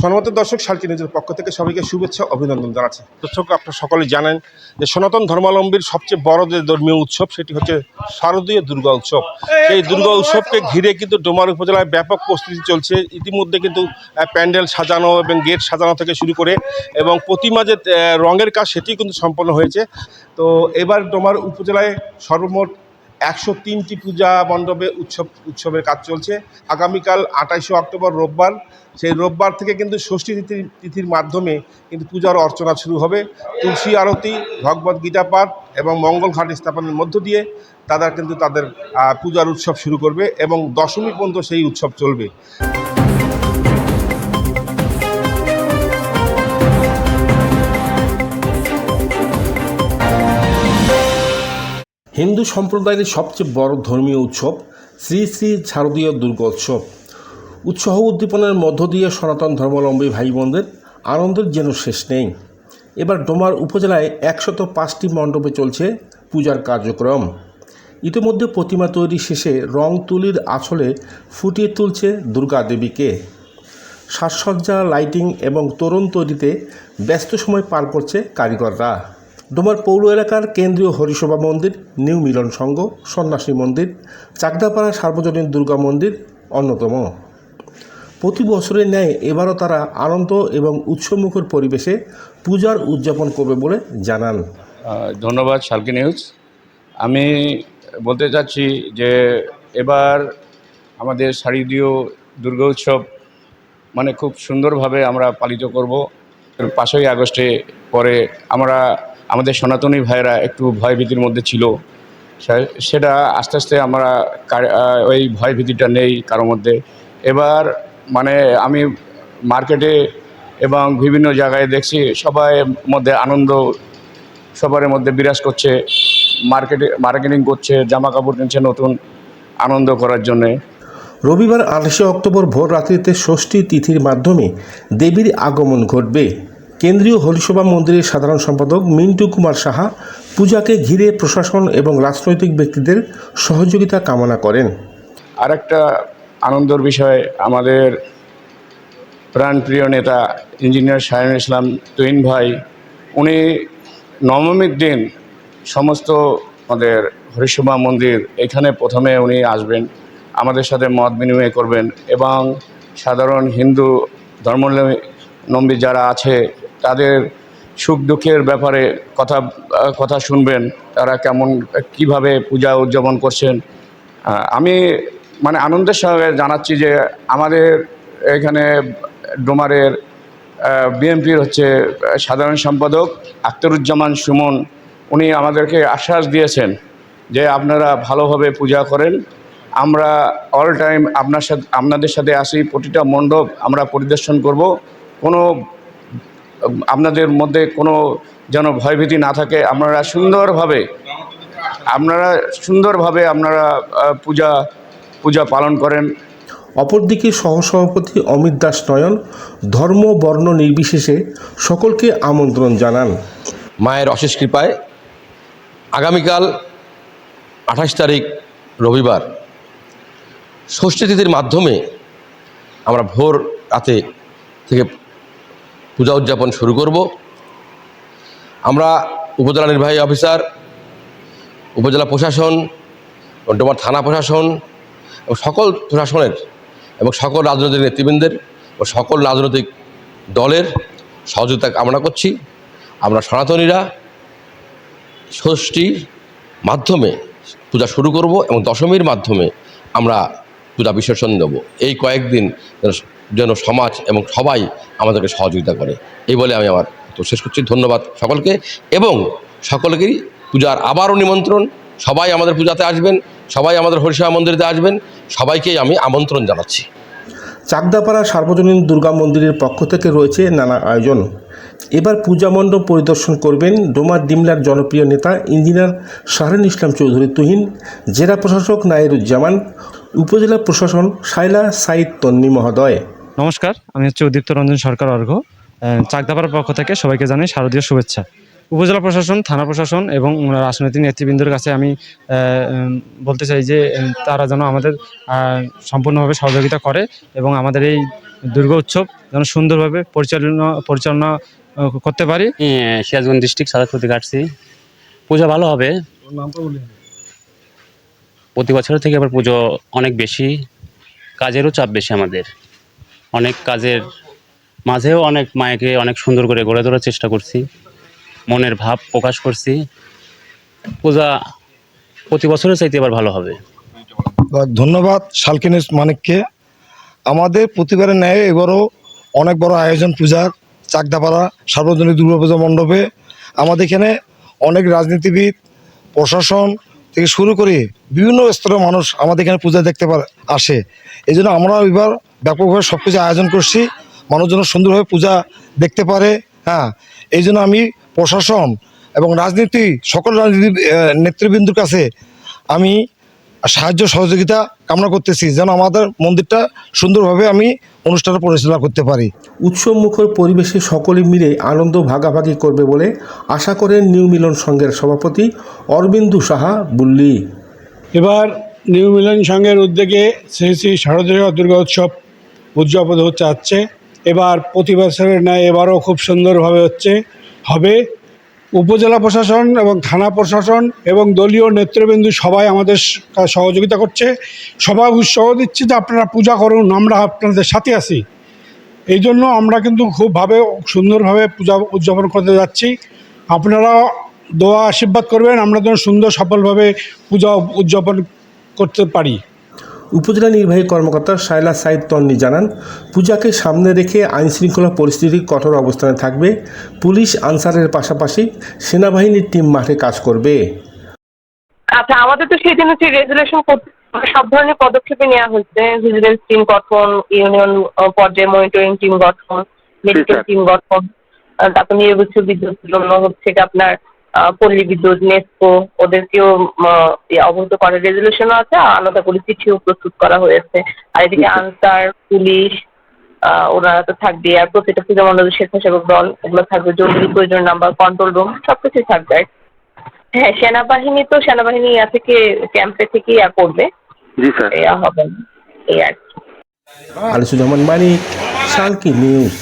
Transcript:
সনমত দর্শক শালচি নিজের পক্ষ থেকে সবাইকে শুভেচ্ছা, অভিনন্দন জানাচ্ছি। দর্শক, আপনারা সকলে জানেন যে সনাতন ধর্মাবলম্বীর সবচেয়ে বড় যে ধর্মীয় উৎসব, সেটি হচ্ছে শারদীয় দুর্গা উৎসব। সেই দুর্গা উৎসবকে ঘিরে কিন্তু ডোমার উপজেলায় ব্যাপক প্রস্তুতি চলছে। ইতিমধ্যে কিন্তু প্যান্ডেল সাজানো এবং গেট সাজানো থেকে শুরু করে এবং প্রতিমা যে রঙের কাজ সেটি কিন্তু সম্পন্ন হয়েছে। তো এবার ডোমার উপজেলায় সর্বমোট একশো তিনটি পূজা মণ্ডপে উৎসব, উৎসবের কাজ চলছে। আগামীকাল আঠাইশে অক্টোবর রোববার। সেই রোববার থেকে কিন্তু ষষ্ঠী তিথি, তিথির মাধ্যমে কিন্তু পূজার অর্চনা শুরু হবে। তুলসী আরতি, ভগবত গীতা পাঠ এবং মঙ্গল ঘাট স্থাপনের মধ্য দিয়ে তারা কিন্তু তাদের পূজার উৎসব শুরু করবে এবং দশমী পর্যন্ত সেই উৎসব চলবে। হিন্দু সম্প্রদায়ের সবচেয়ে বড় ধর্মীয় উৎসব শ্রী শ্রী শারদীয় দুর্গোৎসব। উৎসাহ উদ্দীপনার মধ্য দিয়ে সনাতন ধর্মাবলম্বী ভাই বোনদের আনন্দের যেন শেষ নেই। এবার ডোমার উপজেলায় একশত পাঁচটি মণ্ডপে চলছে পূজার কার্যক্রম। ইতিমধ্যে প্রতিমা তৈরি শেষে রং তুলির আছলে ফুটিয়ে তুলছে দুর্গা দেবীকে। সাজসজ্জা, লাইটিং এবং তোরণ তৈরিতে ব্যস্ত সময় পার করছে কারিগররা। ডোমার পৌর এলাকার কেন্দ্রীয় হরিসভা মন্দির, নিউ মিলন সংঘ, সন্ন্যাসী মন্দির, চাকদাপাড়া সার্বজনীন দুর্গা মন্দির অন্যতম। প্রতি বছরের ন্যায় এবারও তারা আনন্দ এবং উৎসবমুখর পরিবেশে পূজার উদযাপন করবে বলে জানান। ধন্যবাদ, শালকি নিউজ। আমি বলতে চাচ্ছি যে এবার আমাদের শারদীয় দুর্গা উৎসব মানে খুব সুন্দরভাবে আমরা পালিত করব। পাঁচই আগস্টে পরে আমরা আমাদের সনাতনী ভাইয়েরা একটু ভয়ভীতির মধ্যে ছিল। সেটা আস্তে আস্তে আমরা ওই ভয়ভীতিটা নেই কারোর মধ্যে। এবার মানে আমি মার্কেটে এবং বিভিন্ন জায়গায় দেখছি, সবাই মধ্যে আনন্দ সবার মধ্যে বিরাজ করছে। মার্কেটে, মার্কেটিং করছে জামা কাপড় কিনছে নতুন আনন্দ করার জন্যে। রবিবার আঠাশে অক্টোবর ভোর রাত্রিতে ষষ্ঠী তিথির মাধ্যমে দেবীর আগমন ঘটবে। কেন্দ্রীয় হরিসভা মন্দিরের সাধারণ সম্পাদক মিন্টু কুমার সাহা পূজাকে ঘিরে প্রশাসন এবং রাজনৈতিক ব্যক্তিদের সহযোগিতা কামনা করেন। আর একটা আনন্দের বিষয়, আমাদের প্রাণপ্রিয় নেতা ইঞ্জিনিয়ার শাহিন ইসলাম তুইন ভাই, উনি নবমীর দিন সমস্ত আমাদের হরিসভা মন্দির এখানে প্রথমে উনি আসবেন, আমাদের সাথে মত বিনিময় করবেন এবং সাধারণ হিন্দু ধর্মাবলম্বী যারা আছে তাদের সুখ দুঃখের ব্যাপারে কথা কথা শুনবেন, তারা কেমন, কীভাবে পূজা উদযাপন করছেন। আমি মানে আনন্দের সঙ্গে জানাচ্ছি যে আমাদের এখানে ডোমারের বিএনপির হচ্ছে সাধারণ সম্পাদক আখতারুজ্জামান সুমন, উনি আমাদেরকে আশ্বাস দিয়েছেন যে আপনারা ভালোভাবে পূজা করেন। আমরা অল টাইম আপনার সাথে, আপনাদের সাথে আসি, প্রতিটা মণ্ডপ আমরা পরিদর্শন করব। কোনো আপনাদের মধ্যে কোনো যেন ভয়ভীতি না থাকে আপনারা সুন্দরভাবে আপনারা সুন্দরভাবে আপনারা পূজা পূজা পালন করেন। অপরদিকে সহসভাপতি অমিত দাস নয়ন ধর্ম বর্ণ নির্বিশেষে সকলকে আমন্ত্রণ জানান। মায়ের অশেষ কৃপায় আগামীকাল আঠাশ তারিখ রবিবার ষষ্ঠী তিথির মাধ্যমে আমরা ভোর রাতে থেকে পূজা উদযাপন শুরু করব। আমরা উপজেলা নির্বাহী অফিসার, উপজেলা প্রশাসন, ডোমার থানা প্রশাসন এবং সকল প্রশাসনের এবং সকল রাজনৈতিক নেতৃবৃন্দের ও সকল রাজনৈতিক দলের সহযোগিতা কামনা করছি। আমরা সনাতনীরা ষষ্ঠীর মাধ্যমে পূজা শুরু করব এবং দশমীর মাধ্যমে আমরা পূজা বিসর্জন দেব। এই কয়েকদিন যেন সমাজ এবং সবাই আমাদেরকে সহযোগিতা করে। এই বলে আমি আমার তো শেষ করছি। ধন্যবাদ সকলকে এবং সকলকেই পূজার আবারও নিমন্ত্রণ। সবাই আমাদের পূজাতে আসবেন, সবাই আমাদের হরিষা মন্দিরেতে আসবেন, সবাইকেই আমি আমন্ত্রণ জানাচ্ছি। চাকদাপাড়া সার্বজনীন দুর্গা মন্দিরের পক্ষ থেকে রয়েছে নানা আয়োজন। এবার পূজা মণ্ডপ পরিদর্শন করবেন ডোমার ডিমলার জনপ্রিয় নেতা ইঞ্জিনিয়ার শাহরিন ইসলাম চৌধুরী তুহিন, জেলা প্রশাসক নাইরুজ্জামান উপজেলা প্রশাসন সাইলা সাইদ তন্নি মহোদয়। নমস্কার আমি হচ্ছে উদীপ্ত রঞ্জন সরকার অর্ঘ। চাকদাপাড়ার পক্ষ থেকে সবাইকে জানাই শারদীয় শুভেচ্ছা। উপজেলা প্রশাসন থানা প্রশাসন এবং রাজনৈতিক নেতৃবৃন্দের কাছে আমি বলতে চাই যে তারা যেন আমাদের সম্পূর্ণভাবে সহযোগিতা করে এবং আমাদের এই দুর্গা উৎসব যেন সুন্দরভাবে পরিচালনা পরিচালনা করতে পারি। সিরাজগঞ্জ ডিস্ট্রিক্ট সাদাপুর থেকে আসছি পূজা ভালো হবে। প্রতি বছরের থেকে এবার পুজো অনেক বেশি। কাজেরও চাপ বেশি আমাদের। অনেক কাজের মাঝেও অনেক মায়াকে অনেক সুন্দর করে গড়ে তোলার চেষ্টা করছি। মনের ভাব প্রকাশ করছি। পূজা প্রতি বছরের চাইতে এবার ভালো হবে। ধন্যবাদ। শালকিনিস মানিককে। আমাদের প্রতিবারের ন্যায় এবারও অনেক বড় আয়োজন পূজা চাকদাপাড়া সার্বজনীন দুর্গাপূজা মণ্ডপে। আমাদের এখানে অনেক রাজনীতিবিদ, প্রশাসন থেকে শুরু করে বিভিন্ন স্তরের মানুষ আমাদের এখানে পূজা দেখতে পারে, আসে। এই জন্য আমরা এবার ব্যাপকভাবে সব কিছু আয়োজন করছি। মানুষ যেন সুন্দরভাবে পূজা দেখতে পারে হ্যাঁ। এই জন্য আমি প্রশাসন এবং রাজনীতি, সকল রাজনীতি নেতৃবৃন্দুর কাছে আমি সাহায্য সহযোগিতা কামনা করতেছি যেন আমাদের মন্দিরটা সুন্দরভাবে আমি অনুষ্ঠান পরিচালনা করতে পারি। উৎসব মুখর পরিবেশে সকলে মিলে আনন্দ ভাগাভাগি করবে বলে আশা করেন নিউ মিলন সংঘের সভাপতি অরবিন্দু সাহা বুল্লি। এবার নিউ মিলন সংঘের উদ্যোগে শ্রী শ্রী শারদীয় দুর্গা উৎসব উদযাপন হচ্ছে। এবার প্রতি বছরের ন্যায় এবারও খুব সুন্দরভাবে হচ্ছে হবে। উপজেলা প্রশাসন এবং থানা প্রশাসন এবং দলীয় নেতৃবৃন্দ সবাই আমাদের সহযোগিতা করছে। সবাই উৎসাহ দিচ্ছে যে আপনারা পূজা করুন, আমরা আপনাদের সাথে আছি। এই জন্য আমরা কিন্তু খুবভাবে সুন্দরভাবে পূজা উদযাপন করতে যাচ্ছি। আপনারা দোয়া আশীর্বাদ করবেন, আমরা যেন সুন্দর সফলভাবে পূজা উদযাপন করতে পারি। উপজেলা নির্বাহী কর্মকর্তা শাইলা সাইদ তন্নি জানান পূজাকে সামনে রেখে আইনশৃঙ্খলা পরিস্থিতি কঠোর অবস্থানে থাকবে। পুলিশ আনসারের পাশাপাশি সেনাবাহিনীর টিম মাঠে কাজ করবে। আচ্ছা আমাদের তো সেদিন হচ্ছে রেজুলেশন করতে সব ধরনের পদক্ষেপে নেওয়া হচ্ছে। ভিজিলেন্স টিম গঠন ইউনিয়ন পর্যায়ে মনিটরিং টিম গঠন মেডিকেল টিম গঠন তারপর নিরবচ্ছ বিদ্যুতের জন্য হচ্ছে। আপনার পল্লী বিদ্যুৎ নেসকো ওদেরকেও ইয়ে অবহিত করার রেজুলেশনও আছে আর আলাদা করে চিঠিও প্রস্তুত করা হয়েছে। আর এদিকে আনসার পুলিশ আহ, ওনারা তো থাকবে আর প্রতিটা পূজা মণ্ডলের স্বেচ্ছাসেবক দল এগুলো থাকবে জরুরি প্রয়োজন নাম্বার কন্ট্রোল রুম সবকিছুই থাকবে। আর কি। হ্যাঁ সেনাবাহিনী তো সেনাবাহিনী ইয়া থেকে ক্যাম্পে থেকে ইয়া করবে। জি স্যার। ইয়া হবে এই আর কি। আলিসুজ্জামান মানিক শালকি নিউজ।